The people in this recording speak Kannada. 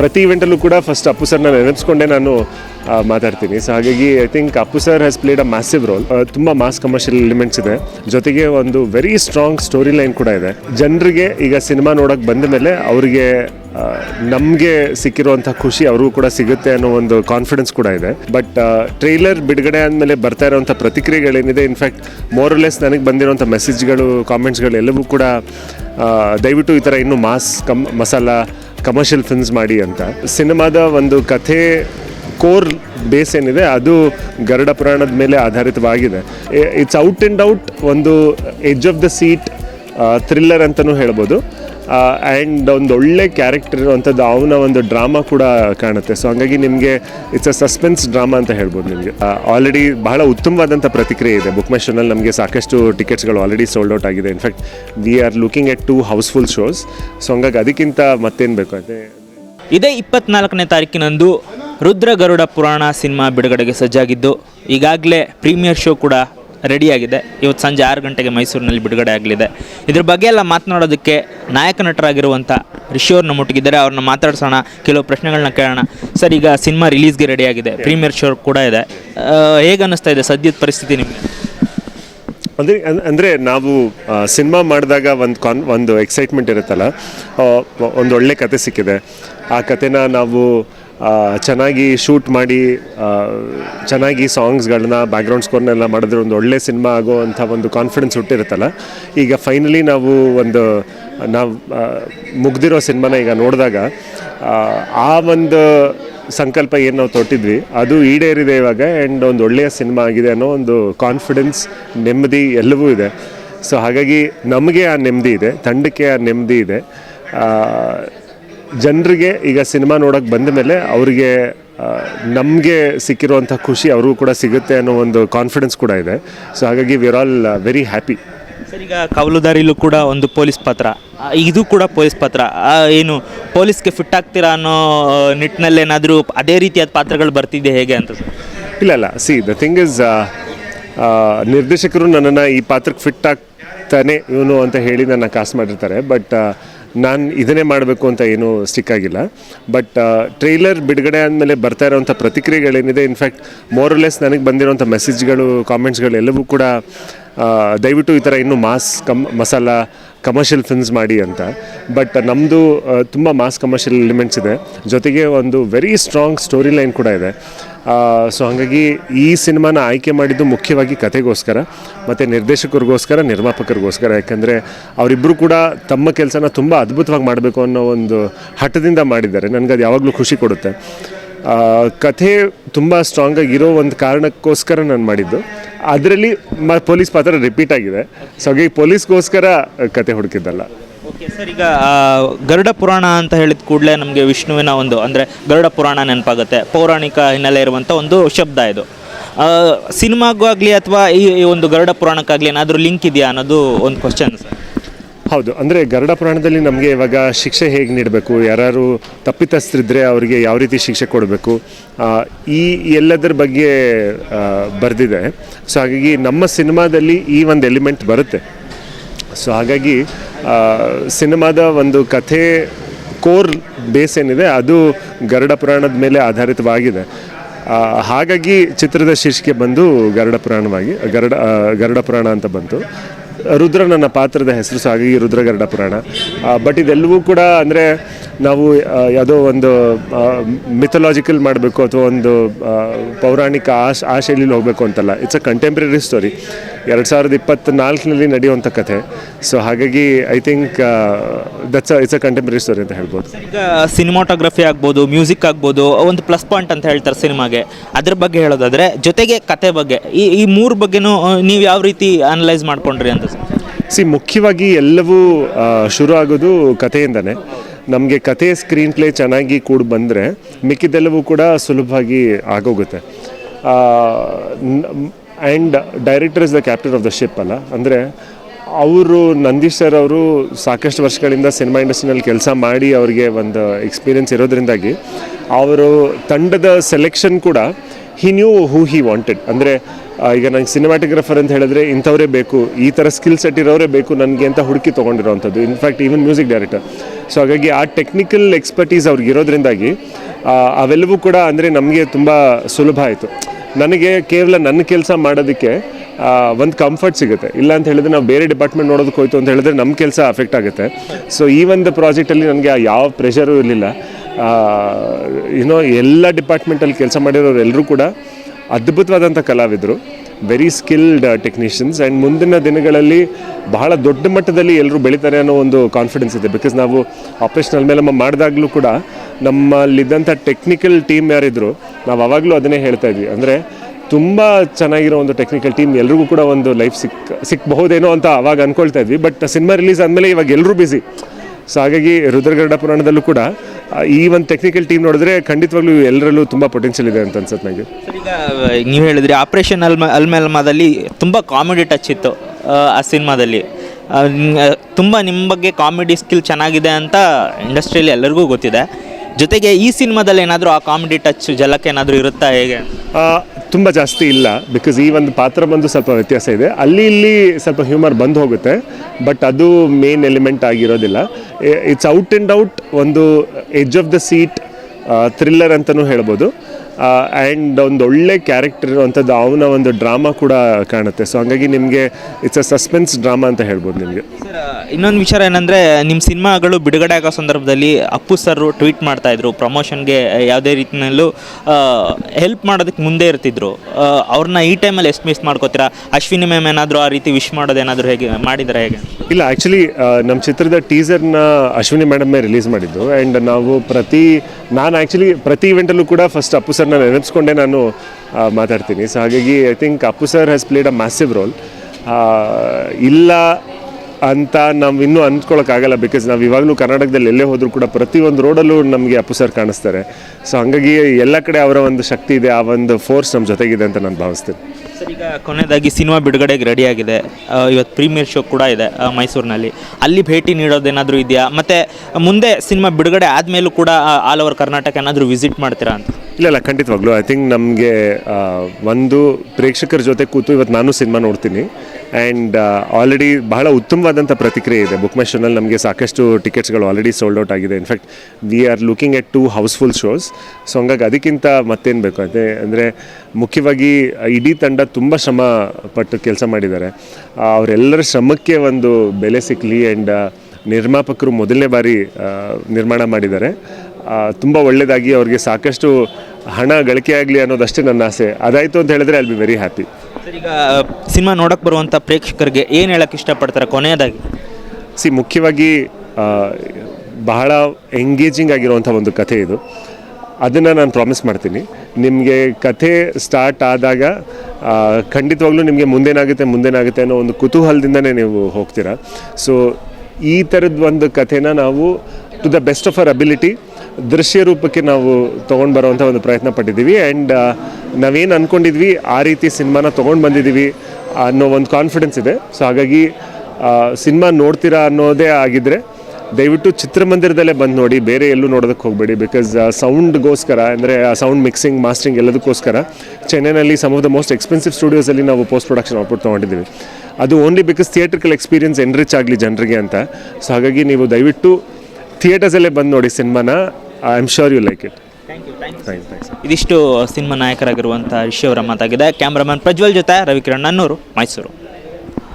ಪ್ರತಿ ಇವೆಂಟಲ್ಲೂ ಕೂಡ ಫಸ್ಟ್ ಅಪ್ಪು ಸರ್ನ ನೆನೆಸ್ಕೊಂಡೇ ನಾನು ಮಾತಾಡ್ತೀನಿ. ಸೊ ಹಾಗಾಗಿ I think Appu sir has played a massive role ತುಂಬ ಮಾಸ್ ಕಮರ್ಷಿಯಲ್ ಎಲಿಮೆಂಟ್ಸ್ ಇದೆ. ಜೊತೆಗೆ ಒಂದು ವೆರಿ ಸ್ಟ್ರಾಂಗ್ ಸ್ಟೋರಿ ಲೈನ್ ಕೂಡ ಇದೆ. ಜನರಿಗೆ ಈಗ ಸಿನಿಮಾ ನೋಡೋಕೆ ಬಂದ ಮೇಲೆ ಅವರಿಗೆ ನಮಗೆ ಸಿಕ್ಕಿರುವಂಥ ಖುಷಿ ಅವ್ರಿಗೂ ಕೂಡ ಸಿಗುತ್ತೆ ಅನ್ನೋ ಒಂದು ಕಾನ್ಫಿಡೆನ್ಸ್ ಕೂಡ ಇದೆ. ಬಟ್ ಟ್ರೈಲರ್ ಬಿಡುಗಡೆ ಆದಮೇಲೆ ಬರ್ತಾ ಇರೋವಂಥ ಪ್ರತಿಕ್ರಿಯೆಗಳೇನಿದೆ ಇನ್ಫ್ಯಾಕ್ಟ್ ಮೋರಲೆಸ್ ನನಗೆ ಬಂದಿರೋಂಥ ಮೆಸೇಜ್ಗಳು ಕಾಮೆಂಟ್ಸ್ಗಳು ಎಲ್ಲವೂ ಕೂಡ ದಯವಿಟ್ಟು ಈ ಥರ ಇನ್ನೂ mass cum, masala commercial films ಮಾಡಿ ಅಂತ. ಸಿನಿಮಾದ ಒಂದು ಕಥೆ ಕೋರ್ ಬೇಸ್ ಏನಿದೆ, ಅದು ಗರುಡ ಪುರಾಣದ ಮೇಲೆ ಆಧಾರಿತವಾಗಿದೆ. ಇಟ್ಸ್ ಔಟ್ ಆ್ಯಂಡ್ ಔಟ್ ಒಂದು edge of the seat thriller ಅಂತಲೂ ಹೇಳ್ಬೋದು. ಆ್ಯಂಡ್ ಒಂದು ಒಳ್ಳೆ ಕ್ಯಾರೆಕ್ಟರ್ ಇರುವಂಥದ್ದು ಅವನ ಒಂದು ಡ್ರಾಮಾ ಕೂಡ ಕಾಣುತ್ತೆ. ಸೊ ಹಂಗಾಗಿ ನಿಮಗೆ ಇಟ್ಸ್ ಅ ಸಸ್ಪೆನ್ಸ್ ಡ್ರಾಮಾ ಅಂತ ಹೇಳ್ಬೋದು ನಿಮಗೆ. ಆಲ್ರೆಡಿ ಬಹಳ ಉತ್ತಮವಾದಂಥ ಪ್ರತಿಕ್ರಿಯೆ ಇದೆ. ಬುಕ್ ಮೈ ನಮಗೆ ಸಾಕಷ್ಟು ಟಿಕೆಟ್ಸ್ಗಳು ಆಲ್ರೆಡಿ ಸೋಲ್ಡ್ ಔಟ್ ಆಗಿದೆ. In fact we are looking at to housefull shows so ಹಂಗಾಗಿ ಅದಕ್ಕಿಂತ ಮತ್ತೇನು ಬೇಕು ಅದೇ? ಇದೇ ಇಪ್ಪತ್ನಾಲ್ಕನೇ ತಾರೀಕಿನಂದು ರುದ್ರ ಗರುಡ ಪುರಾಣ ಸಿನಿಮಾ ಬಿಡುಗಡೆಗೆ ಸಜ್ಜಾಗಿದ್ದು, ಈಗಾಗಲೇ ಪ್ರೀಮಿಯರ್ ಶೋ ಕೂಡ ರೆಡಿಯಾಗಿದೆ. ಇವತ್ತು ಸಂಜೆ ಆರು ಗಂಟೆಗೆ ಮೈಸೂರಿನಲ್ಲಿ ಬಿಡುಗಡೆ ಆಗಲಿದೆ. ಇದ್ರ ಬಗ್ಗೆ ಎಲ್ಲ ಮಾತನಾಡೋದಕ್ಕೆ ನಾಯಕ ನಟರಾಗಿರುವಂಥ ರಿಷಿ ಅವ್ರನ್ನ ಮುಟ್ಟಿಗಿದ್ದಾರೆ. ಅವ್ರನ್ನ ಮಾತಾಡ್ಸೋಣ ಕೆಲವು ಪ್ರಶ್ನೆಗಳನ್ನ ಕೇಳೋಣ. ಸರ್ ಈಗ ಸಿನಿಮಾ ರಿಲೀಸ್ಗೆ ರೆಡಿಯಾಗಿದೆ. ಪ್ರೀಮಿಯರ್ ಶೋ ಕೂಡ ಇದೆ. ಹೇಗೆ ಅನ್ನಿಸ್ತಾ ಇದೆ ಸದ್ಯದ ಪರಿಸ್ಥಿತಿ ನಿಮಗೆ? ಅಂದರೆ ಅಂದರೆ ನಾವು ಸಿನಿಮಾ ಮಾಡಿದಾಗ ಒಂದು ಕಾನ್ ಒಂದು ಎಕ್ಸೈಟ್ಮೆಂಟ್ ಇರುತ್ತಲ್ಲ. ಒಂದು ಒಳ್ಳೆ ಕತೆ ಸಿಕ್ಕಿದೆ. ಆ ಕತೆನ ನಾವು ಚೆನ್ನಾಗಿ ಶೂಟ್ ಮಾಡಿ ಚೆನ್ನಾಗಿ ಸಾಂಗ್ಸ್ಗಳನ್ನ ಬ್ಯಾಕ್ಗ್ರೌಂಡ್ ಸ್ಕೋರ್ನೆಲ್ಲ ಮಾಡಿದ್ರೆ ಒಂದು ಒಳ್ಳೆ ಸಿನಿಮಾ ಆಗೋ ಅಂಥ ಒಂದು ಕಾನ್ಫಿಡೆನ್ಸ್ ಹುಟ್ಟಿರುತ್ತಲ್ಲ? ಈಗ ಫೈನಲಿ ನಾವು ಒಂದು, ನಾವು ಮುಗ್ದಿರೋ ಸಿನಿಮಾನ ಈಗ ನೋಡಿದಾಗ, ಆ ಒಂದು ಸಂಕಲ್ಪ ಏನು ನಾವು ತೊಟ್ಟಿದ್ವಿ, ಅದು ಈಡೇರಿದೆ ಇವಾಗ ಆ್ಯಂಡ್ ಒಂದು ಒಳ್ಳೆಯ ಸಿನಿಮಾ ಆಗಿದೆ ಅನ್ನೋ ಒಂದು ಕಾನ್ಫಿಡೆನ್ಸ್ ನೆಮ್ಮದಿ ಎಲ್ಲವೂ ಇದೆ. ಸೊ ಹಾಗಾಗಿ ನಮಗೆ ಆ ನೆಮ್ಮದಿ ಇದೆ, ತಂಡಕ್ಕೆ ಆ ನೆಮ್ಮದಿ ಇದೆ. ಜನರಿಗೆ ಈಗ ಸಿನಿಮಾ ನೋಡೋಕೆ ಬಂದ ಮೇಲೆ ಅವರಿಗೆ ನಮಗೆ ಸಿಕ್ಕಿರುವಂಥ ಖುಷಿ ಅವ್ರಿಗೂ ಕೂಡ ಸಿಗುತ್ತೆ ಅನ್ನೋ ಒಂದು ಕಾನ್ಫಿಡೆನ್ಸ್ ಕೂಡ ಇದೆ. ಸೊ ಹಾಗಾಗಿ we're all very happy sir ಈಗ ಕವಲುದಾರಿಲೂ ಕೂಡ ಒಂದು ಪೊಲೀಸ್ ಪಾತ್ರ. ಇದು ಕೂಡ ಪೊಲೀಸ್ ಪಾತ್ರ. ಏನು ಪೊಲೀಸ್ಗೆ ಫಿಟ್ ಆಗ್ತೀರಾ ಅನ್ನೋ ನಿಟ್ಟಿನಲ್ಲಿ ಏನಾದರೂ ಅದೇ ರೀತಿಯಾದ ಪಾತ್ರಗಳು ಬರ್ತಿದೆ ಹೇಗೆ ಅಂತ ಸರ್? ಇಲ್ಲ ಇಲ್ಲ. ಸಿ ದ ಥಿಂಗ್ ಇಸ್ ನಿರ್ದೇಶಕರು ನನ್ನನ್ನು ಈ ಪಾತ್ರಕ್ಕೆ ಫಿಟ್ ಆಗ್ತಾನೆ ಇವನು ಅಂತ ಹೇಳಿ ನನ್ನ ಕಾಸ್ಟ್ ಮಾಡಿರ್ತಾರೆ. ಬಟ್ ನಾನು ಇದನ್ನೇ ಮಾಡಬೇಕು ಅಂತ ಏನೂ ಸ್ಟಿಕ್ ಆಗಿಲ್ಲ. ಬಟ್ ಟ್ರೈಲರ್ ಬಿಡುಗಡೆ ಆದಮೇಲೆ ಬರ್ತಾ ಇರೋವಂಥ ಪ್ರತಿಕ್ರಿಯೆಗಳೇನಿದೆ ಇನ್ಫ್ಯಾಕ್ಟ್ ಮೋರಲೆಸ್ ನನಗೆ ಬಂದಿರೋಂಥ ಮೆಸೇಜ್ಗಳು ಕಾಮೆಂಟ್ಸ್ಗಳು ಎಲ್ಲವೂ ಕೂಡ ದಯವಿಟ್ಟು ಈ ಥರ ಇನ್ನೂ mass cum, masala commercial films ಮಾಡಿ ಅಂತ. ಬಟ್ ನಮ್ಮದು ತುಂಬ ಮಾಸ್ ಕಮರ್ಷಿಯಲ್ ಎಲಿಮೆಂಟ್ಸ್ ಇದೆ. ಜೊತೆಗೆ ಒಂದು ವೆರಿ ಸ್ಟ್ರಾಂಗ್ ಸ್ಟೋರಿ ಲೈನ್ ಕೂಡ ಇದೆ. ಸೊ ಹಾಗಾಗಿ ಈ ಸಿನಿಮಾನ ಆಯ್ಕೆ ಮಾಡಿದ್ದು ಮುಖ್ಯವಾಗಿ ಕತೆಗೋಸ್ಕರ ಮತ್ತು ನಿರ್ದೇಶಕರಿಗೋಸ್ಕರ, ನಿರ್ಮಾಪಕರಿಗೋಸ್ಕರ. ಯಾಕಂದರೆ ಅವರಿಬ್ಬರು ಕೂಡ ತಮ್ಮ ಕೆಲಸನ ತುಂಬ ಅದ್ಭುತವಾಗಿ ಮಾಡಬೇಕು ಅನ್ನೋ ಒಂದು ಹಠದಿಂದ ಮಾಡಿದ್ದಾರೆ. ನನಗೆ ಅದು ಯಾವಾಗಲೂ ಖುಷಿ ಕೊಡುತ್ತೆ. ಕಥೆ ತುಂಬ ಸ್ಟ್ರಾಂಗಾಗಿ ಇರೋ ಒಂದು ಕಾರಣಕ್ಕೋಸ್ಕರ ನಾನು ಮಾಡಿದ್ದು. ಅದರಲ್ಲಿ ಮ, ಪೊಲೀಸ್ ಪಾತ್ರ ರಿಪೀಟ್ ಆಗಿದೆ. ಸೊ ಹಾಗೆ ಪೊಲೀಸ್ಗೋಸ್ಕರ ಕತೆ ಹುಡುಕಿದ್ದಲ್ಲ. ಓಕೆ, ಸರ್, ಈಗ ಗರುಡ ಪುರಾಣ ಅಂತ ಹೇಳಿದ ಕೂಡಲೇ ನಮಗೆ ವಿಷ್ಣುವಿನ ಒಂದು, ಅಂದರೆ ಗರುಡ ಪುರಾಣ ನೆನಪಾಗುತ್ತೆ, ಪೌರಾಣಿಕ ಹಿನ್ನೆಲೆ ಇರುವಂಥ ಒಂದು ಶಬ್ದ ಇದು. ಸಿನಿಮಾಗೂ ಆಗಲಿ ಅಥವಾ ಈ ಒಂದು ಗರುಡ ಪುರಾಣಕ್ಕಾಗಲಿ ಏನಾದರೂ ಲಿಂಕ್ ಇದೆಯಾ ಅನ್ನೋದು ಒಂದು ಕ್ವಶನ್ ಸರ್? ಹೌದು, ಅಂದರೆ ಗರುಡ ಪುರಾಣದಲ್ಲಿ ನಮಗೆ ಇವಾಗ ಶಿಕ್ಷೆ ಹೇಗೆ ನೀಡಬೇಕು ಯಾರು ತಪ್ಪಿತಸ್ಥರಿದ್ದರೆ ಅವರಿಗೆ ಯಾವ ರೀತಿ ಶಿಕ್ಷೆ ಕೊಡಬೇಕು ಈ ಎಲ್ಲದರ ಬಗ್ಗೆ ಬರೆದಿದೆ. ಸೊ, ಹಾಗಾಗಿ ನಮ್ಮ ಸಿನಿಮಾದಲ್ಲಿ ಈ ಒಂದು ಎಲಿಮೆಂಟ್ ಬರುತ್ತೆ. ಸೊ, ಹಾಗಾಗಿ ಸಿನಿಮಾದ ಒಂದು ಕಥೆ ಕೋರ್ ಬೇಸ್ ಏನಿದೆ, ಅದು ಗರುಡ ಪುರಾಣದ ಮೇಲೆ ಆಧಾರಿತವಾಗಿದೆ. ಹಾಗಾಗಿ ಚಿತ್ರದ ಶೀರ್ಷಿಕೆ ಬಂದು ಗರುಡ ಪುರಾಣವಾಗಿ, ಗರುಡ ಗರುಡ ಪುರಾಣ ಅಂತ ಬಂತು. ರುದ್ರ ನನ್ನ ಪಾತ್ರದ ಹೆಸರು, ಸೊ ಹಾಗಾಗಿ ರುದ್ರ ಗರುಡ ಪುರಾಣ. ಬಟ್ ಇದೆಲ್ಲವೂ ಕೂಡ ಅಂದರೆ ನಾವು ಯಾವುದೋ ಒಂದು ಮಿಥಲಾಜಿಕಲ್ ಮಾಡಬೇಕು, ಅಥವಾ ಒಂದು ಪೌರಾಣಿಕ ಆ ಆ ಶೈಲಿಲಿ ಹೋಗಬೇಕು ಅಂತಲ್ಲ. ಇಟ್ಸ್ ಅ ಕಂಟೆಂಪ್ರರಿ ಸ್ಟೋರಿ ಎರಡು ಸಾವಿರದ ಇಪ್ಪತ್ತ್ನಾಲ್ಕನಲ್ಲಿ ನಡೆಯುವಂಥ ಕಥೆ ಸೊ ಹಾಗಾಗಿ I think that's it's a contemporary story ಅಂತ ಹೇಳ್ಬೋದು. ಈಗ ಸಿನಿಮಾಟೋಗ್ರಫಿ ಆಗ್ಬೋದು ಮ್ಯೂಸಿಕ್ ಆಗ್ಬೋದು ಒಂದು ಪ್ಲಸ್ ಪಾಯಿಂಟ್ ಅಂತ ಹೇಳ್ತಾರೆ ಸಿನಿಮಾಗೆ. ಅದ್ರ ಬಗ್ಗೆ ಹೇಳೋದಾದರೆ ಜೊತೆಗೆ ಕತೆ ಬಗ್ಗೆ. ಈ ಈ ಮೂರು ಬಗ್ಗೆನೂ ನೀವು ಯಾವ ರೀತಿ ಅನಲೈಸ್ ಮಾಡ್ಕೊಂಡ್ರಿ ಅಂತ ಸಿ ಮುಖ್ಯವಾಗಿ ಎಲ್ಲವೂ ಶುರು ಆಗೋದು ಕಥೆಯಿಂದನೇ. ನಮಗೆ ಕತೆ ಸ್ಕ್ರೀನ್ ಪ್ಲೇ ಚೆನ್ನಾಗಿ ಕೂಡ ಬಂದರೆ ಮಿಕ್ಕಿದ್ದೆಲ್ಲವೂ ಕೂಡ ಸುಲಭವಾಗಿ ಆಗೋಗುತ್ತೆ. And director is the captain of the ship ಅಲ್ಲ? ಅಂದರೆ ಅವರು ನಂದೀಶ್ ಸರ್ ಅವರು ಸಾಕಷ್ಟು ವರ್ಷಗಳಿಂದ ಸಿನಿಮಾ ಇಂಡಸ್ಟ್ರಿನಲ್ಲಿ ಕೆಲಸ ಮಾಡಿ ಅವರಿಗೆ ಒಂದು ಎಕ್ಸ್ಪೀರಿಯನ್ಸ್ ಇರೋದ್ರಿಂದಾಗಿ ಅವರು ತಂಡದ ಸೆಲೆಕ್ಷನ್ ಕೂಡ he knew who he wanted ಅಂದರೆ ಈಗ ನಂಗೆ ಸಿನಿಮಾಟೋಗ್ರಫರ್ ಅಂತ ಹೇಳಿದ್ರೆ ಇಂಥವರೇ ಬೇಕು, ಈ ಥರ ಸ್ಕಿಲ್ ಸೆಟ್ ಇರೋರೇ ಬೇಕು ನನಗೆ ಅಂತ ಹುಡುಕಿ ತೊಗೊಂಡಿರೋವಂಥದ್ದು in fact even music director so ಹಾಗಾಗಿ ಆ ಟೆಕ್ನಿಕಲ್ ಎಕ್ಸ್ಪರ್ಟೀಸ್ ಅವ್ರಿಗೆ ಇರೋದ್ರಿಂದಾಗಿ ಅವೆಲ್ಲವೂ ಕೂಡ ಅಂದರೆ ನಮಗೆ ತುಂಬ ಸುಲಭ ಆಯಿತು. ನನಗೆ ಕೇವಲ ನನ್ನ ಕೆಲಸ ಮಾಡೋದಕ್ಕೆ ಒಂದು ಕಂಫರ್ಟ್ ಸಿಗುತ್ತೆ. ಇಲ್ಲ ಅಂತ ಹೇಳಿದ್ರೆ ನಾವು ಬೇರೆ ಡಿಪಾರ್ಟ್ಮೆಂಟ್ ನೋಡೋದಕ್ಕೆ ಹೋಯ್ತು ಅಂತ ಹೇಳಿದ್ರೆ ನಮ್ಮ ಕೆಲಸ ಅಫೆಕ್ಟ್ ಆಗುತ್ತೆ. ಸೊ ಈ ಒಂದು ಪ್ರಾಜೆಕ್ಟಲ್ಲಿ ನನಗೆ ಯಾವ ಪ್ರೆಷರೂ ಇರಲಿಲ್ಲ. ಏನೋ ಎಲ್ಲ ಡಿಪಾರ್ಟ್ಮೆಂಟಲ್ಲಿ ಕೆಲಸ ಮಾಡಿರೋರು ಎಲ್ಲರೂ ಕೂಡ ಅದ್ಭುತವಾದಂಥ ಕಲಾವಿದರು. ವೆರಿ ಸ್ಕಿಲ್ಡ್ ಟೆಕ್ನಿಷಿಯನ್ಸ್ ಆ್ಯಂಡ್ ಮುಂದಿನ ದಿನಗಳಲ್ಲಿ ಬಹಳ ದೊಡ್ಡ ಮಟ್ಟದಲ್ಲಿ ಎಲ್ಲರೂ ಬೆಳಿತಾರೆ ಅನ್ನೋ ಒಂದು ಕಾನ್ಫಿಡೆನ್ಸ್ ಇದೆ. ಬಿಕಾಸ್ ನಾವು ಆಪರೇಷನಲ್ ಮೇಲೆ ನಮ್ಮ ಮಾಡಿದಾಗಲೂ ಕೂಡ ನಮ್ಮಲ್ಲಿದ್ದಂಥ ಟೆಕ್ನಿಕಲ್ ಟೀಮ್ ಯಾರಿದ್ರು, ನಾವು ಅವಾಗಲೂ ಅದನ್ನೇ ಹೇಳ್ತಾ ಇದ್ವಿ. ಅಂದರೆ ತುಂಬ ಚೆನ್ನಾಗಿರೋ ಒಂದು ಟೆಕ್ನಿಕಲ್ ಟೀಮ್ ಎಲ್ರಿಗೂ ಕೂಡ ಒಂದು ಲೈಫ್ ಸಿಕ್, ಸಿಕ್ಬಹುದೇನೋ ಅಂತ ಅವಾಗ ಅಂದ್ಕೊಳ್ತಾ ಇದ್ವಿ. ಬಟ್ ಸಿನಿಮಾ ರಿಲೀಸ್ ಆದಮೇಲೆ ಇವಾಗ ಎಲ್ಲರೂ ಬ್ಯುಸಿ ಸೊ ಹಾಗಾಗಿ ರುದ್ರಗರುಡ ಪುರಾಣದಲ್ಲೂ ಕೂಡ ಈ ಒಂದು ಟೆಕ್ನಿಕಲ್ ಟೀಮ್ ನೋಡಿದ್ರೆ ಖಂಡಿತವಾಗ್ಲೂ ಎಲ್ಲರಲ್ಲೂ ತುಂಬ ಪೊಟೆನ್ಷಿಯಲ್ ಇದೆ ಅಂತ ಅನ್ಸುತ್ತೆ ನನಗೆ ನೀವು ಹೇಳಿದ್ರಿ ಆಪರೇಷನ್ ಅಲ್ಮ ಅಲ್ಮೆಲ್ಮಾದಲ್ಲಿ ತುಂಬ ಕಾಮಿಡಿ ಟಚ್ ಇತ್ತು, ಆ ಸಿನಿಮಾದಲ್ಲಿ. ತುಂಬ ನಿಮ್ಮ ಬಗ್ಗೆ ಕಾಮಿಡಿ ಸ್ಕಿಲ್ ಚೆನ್ನಾಗಿದೆ ಅಂತ ಇಂಡಸ್ಟ್ರಿಯಲ್ಲಿ ಎಲ್ಲರಿಗೂ ಗೊತ್ತಿದೆ. ಜೊತೆಗೆ ಈ ಸಿನಿಮಾದಲ್ಲಿ ಏನಾದರೂ ಆ ಕಾಮಿಡಿ ಟಚ್ ಜಲಕ್ಕೆ ಏನಾದರೂ ಇರುತ್ತಾ ಹೇಗೆ? ತುಂಬ ಜಾಸ್ತಿ ಇಲ್ಲ ಬಿಕಾಸ್ ಈ ಒಂದು ಪಾತ್ರ ಬಂದು ಸ್ವಲ್ಪ ವ್ಯತ್ಯಾಸ ಇದೆ. ಅಲ್ಲಿ ಇಲ್ಲಿ ಸ್ವಲ್ಪ ಹ್ಯೂಮರ್ ಬಂದು ಹೋಗುತ್ತೆ ಬಟ್ ಅದು ಮೇನ್ ಎಲಿಮೆಂಟ್ ಆಗಿರೋದಿಲ್ಲ. ಇಟ್ಸ್ ಔಟ್ ಆ್ಯಂಡ್ ಔಟ್ ಒಂದು edge of the seat thriller ಅಂತಲೂ ಹೇಳ್ಬೋದು. ಆ್ಯಂಡ್ ಒಂದು ಒಳ್ಳೆ ಕ್ಯಾರೆಕ್ಟರ್ ಇರುವಂಥದ್ದು ಅವನ ಒಂದು ಡ್ರಾಮಾ ಕೂಡ ಕಾಣುತ್ತೆ. ಸೊ ಹಂಗಾಗಿ ನಿಮಗೆ ಇಟ್ಸ್ ಅ ಸಸ್ಪೆನ್ಸ್ ಡ್ರಾಮಾ ಅಂತ ಹೇಳ್ಬೋದು ನಿಮಗೆ. ಇನ್ನೊಂದು ವಿಚಾರ ಏನಂದರೆ ನಿಮ್ಮ ಸಿನಿಮಾಗಳು ಬಿಡುಗಡೆ ಆಗೋ ಸಂದರ್ಭದಲ್ಲಿ ಅಪ್ಪು ಸರ್ ಟ್ವೀಟ್ ಮಾಡ್ತಾ ಇದ್ರು ಪ್ರಮೋಷನ್ಗೆ ಯಾವುದೇ ರೀತಿಯಲ್ಲೂ ಹೆಲ್ಪ್ ಮಾಡೋದಕ್ಕೆ ಮುಂದೆ ಇರ್ತಿದ್ರು. ಅವ್ರನ್ನ ಈ ಟೈಮಲ್ಲಿ ಎಷ್ಟು ಮಿಸ್ ಮಾಡ್ಕೋತೀರಾ? ಅಶ್ವಿನಿ ಮ್ಯಾಮ್ ಏನಾದರೂ ಆ ರೀತಿ ವಿಶ್ ಮಾಡೋದೇನಾದರೂ ಹೇಗೆ ಮಾಡಿದ್ರೆ ಹೇಗೆ? ಇಲ್ಲ ಆ್ಯಕ್ಚುಲಿ ನಮ್ಮ ಚಿತ್ರದ ಟೀಸರ್ನ ಅಶ್ವಿನಿ ಮೇಡಮ್ಮೇ ರಿಲೀಸ್ ಮಾಡಿದ್ದು. ಆ್ಯಂಡ್ ನಾವು ಪ್ರತಿ ನಾನು ಆ್ಯಕ್ಚುಲಿ ಪ್ರತಿ ಇವೆಂಟಲ್ಲೂ ಕೂಡ ಫಸ್ಟ್ ಅಪ್ಪು ಸರ್ನ ನೆನಪಿಸ್ಕೊಂಡೇ ನಾನು ಮಾತಾಡ್ತೀನಿ. ಸೊ ಹಾಗಾಗಿ I think Appu sir has played a massive role ಇಲ್ಲ ಅಂತ ನಾವು ಇನ್ನೂ ಅಂದ್ಕೊಳ್ಳೋಕ್ಕಾಗಲ್ಲ ಬಿಕಾಸ್ ನಾವು ಇವಾಗಲೂ ಕರ್ನಾಟಕದಲ್ಲಿ ಎಲ್ಲೇ ಹೋದರೂ ಕೂಡ ಪ್ರತಿಯೊಂದು ರೋಡಲ್ಲೂ ನಮಗೆ ಅಪ್ಪು ಸರ್ ಕಾಣಿಸ್ತಾರೆ. ಸೊ ಹಾಗಾಗಿ ಎಲ್ಲ ಕಡೆ ಅವರ ಒಂದು ಶಕ್ತಿ ಇದೆ, ಆ ಒಂದು ಫೋರ್ಸ್ ನಮ್ಮ ಜೊತೆಗಿದೆ ಅಂತ ನಾನು ಭಾವಿಸ್ತೀನಿ. ಸರ್, ಈಗ ಕೊನೆಯದಾಗಿ ಸಿನಿಮಾ ಬಿಡುಗಡೆಗೆ ರೆಡಿ ಆಗಿದೆ. ಇವತ್ತು ಪ್ರೀಮಿಯರ್ ಶೋ ಕೂಡ ಇದೆ ಮೈಸೂರಿನಲ್ಲಿ. ಅಲ್ಲಿ ಭೇಟಿ ನೀಡೋದೇನಾದರೂ ಇದೆಯಾ? ಮತ್ತು ಮುಂದೆ ಸಿನಿಮಾ ಬಿಡುಗಡೆ ಆದಮೇಲೂ ಕೂಡ ಆಲ್ ಓವರ್ ಕರ್ನಾಟಕ ಏನಾದರೂ ವಿಸಿಟ್ ಮಾಡ್ತೀರಾ ಅಂತ? ಇಲ್ಲ ಇಲ್ಲ, ಖಂಡಿತವಾಗ್ಲೂ. ಐ ಥಿಂಕ್ ನಮಗೆ ಒಂದು ಪ್ರೇಕ್ಷಕರ ಜೊತೆ ಕೂತು ಇವತ್ತು ನಾನು ಸಿನಿಮಾ ನೋಡ್ತೀನಿ. ಆ್ಯಂಡ್ ಆಲ್ರೆಡಿ ಬಹಳ ಉತ್ತಮವಾದಂಥ ಪ್ರತಿಕ್ರಿಯೆ ಇದೆ. ಬುಕ್ ಮೈ ಶೋನಲ್ಲಿ ನಮಗೆ ಸಾಕಷ್ಟು ಟಿಕೆಟ್ಸ್ಗಳು ಆಲ್ರೆಡಿ ಸೋಲ್ಡ್ ಔಟ್ ಆಗಿದೆ. In fact we are looking at to housefull shows so ಹಂಗಾಗಿ ಅದಕ್ಕಿಂತ ಮತ್ತೇನು ಬೇಕು? ಅದೇ, ಅಂದರೆ ಮುಖ್ಯವಾಗಿ ಇಡೀ ತಂಡ ತುಂಬ ಶ್ರಮ ಪಟ್ಟು ಕೆಲಸ ಮಾಡಿದ್ದಾರೆ. ಅವರೆಲ್ಲರ ಶ್ರಮಕ್ಕೆ ಒಂದು ಬೆಲೆ ಸಿಕ್ಕಲಿ ಆ್ಯಂಡ್ ನಿರ್ಮಾಪಕರು ಮೊದಲನೇ ಬಾರಿ ನಿರ್ಮಾಣ ಮಾಡಿದ್ದಾರೆ. ತುಂಬ ಒಳ್ಳೆಯದಾಗಿ ಅವ್ರಿಗೆ ಸಾಕಷ್ಟು ಹಣ ಗಳಿಕೆ ಆಗಲಿ ಅನ್ನೋದಷ್ಟೇ ನನ್ನ ಆಸೆ. ಅದಾಯಿತು ಅಂತ ಹೇಳಿದ್ರೆ I be very happy sir ಈಗ ಸಿನಿಮಾ ನೋಡೋಕೆ ಬರುವಂಥ ಪ್ರೇಕ್ಷಕರಿಗೆ ಏನು ಹೇಳಕ್ಕೆ ಇಷ್ಟಪಡ್ತಾರೆ ಕೊನೆಯದಾಗಿ? ಸಿ ಮುಖ್ಯವಾಗಿ ಬಹಳ ಎಂಗೇಜಿಂಗ್ ಆಗಿರುವಂಥ ಒಂದು ಕಥೆ ಇದು. ಅದನ್ನು ನಾನು ಪ್ರಾಮಿಸ್ ಮಾಡ್ತೀನಿ. ನಿಮಗೆ ಕಥೆ ಸ್ಟಾರ್ಟ್ ಆದಾಗ ಖಂಡಿತವಾಗ್ಲೂ ನಿಮಗೆ ಮುಂದೇನಾಗುತ್ತೆ ಮುಂದೇನಾಗುತ್ತೆ ಅನ್ನೋ ಒಂದು ಕುತೂಹಲದಿಂದನೇ ನೀವು ಹೋಗ್ತೀರಾ. ಸೊ ಈ ಥರದ ಒಂದು ಕಥೆನ ನಾವು to the best of our ability ದೃಶ್ಯ ರೂಪಕ್ಕೆ ನಾವು ತೊಗೊಂಡು ಬರುವಂಥ ಒಂದು ಪ್ರಯತ್ನ ಪಟ್ಟಿದ್ದೀವಿ. ಆ್ಯಂಡ್ ನಾವೇನು ಅಂದ್ಕೊಂಡಿದ್ವಿ ಆ ರೀತಿ ಸಿನಿಮಾನ ತೊಗೊಂಡು ಬಂದಿದ್ದೀವಿ ಅನ್ನೋ ಒಂದು ಕಾನ್ಫಿಡೆನ್ಸ್ ಇದೆ. ಸೊ ಹಾಗಾಗಿ ಸಿನಿಮಾ ನೋಡ್ತೀರಾ ಅನ್ನೋದೇ ಆಗಿದ್ದರೆ ದಯವಿಟ್ಟು ಚಿತ್ರಮಂದಿರದಲ್ಲೇ ಬಂದು ನೋಡಿ, ಬೇರೆ ಎಲ್ಲೂ ನೋಡೋದಕ್ಕೆ ಹೋಗಬೇಡಿ. ಬಿಕಾಸ್ ಸೌಂಡ್ಗೋಸ್ಕರ ಅಂದರೆ, ಆ ಸೌಂಡ್ ಮಿಕ್ಸಿಂಗ್ ಮಾಸ್ಟ್ರಿಂಗ್ ಎಲ್ಲದಕ್ಕೋಸ್ಕರ, ಚೆನ್ನೈನಲ್ಲಿ some of the most expensive ಸ್ಟುಡಿಯೋಸಲ್ಲಿ ನಾವು ಪೋಸ್ಟ್ ಪ್ರೊಡಕ್ಷನ್ ಔಟ್ಪುಟ್ ತೊಗೊಂಡಿದ್ದೀವಿ. ಅದು only because theatrical experience enrich ಆಗಲಿ ಜನರಿಗೆ ಅಂತ. ಸೊ ಹಾಗಾಗಿ ನೀವು ದಯವಿಟ್ಟು ಥಿಯೇಟರ್ಸಲ್ಲೇ ಬಂದು ನೋಡಿ ಸಿನಿಮಾನ. I am sure you like it thank thanks ಇದಿಷ್ಟು ಸಿನಿಮಾ ನಾಯಕರಾಗಿರುವಂಥ ಋಷಿ ಅವರ ಮಾತಾಗಿದೆ. ಕ್ಯಾಮ್ರಾಮನ್ ಪ್ರಜ್ವಲ್ ಜೊತೆ ರವಿಕಿರಣ್ ನನ್ನೂರು ಮೈಸೂರು.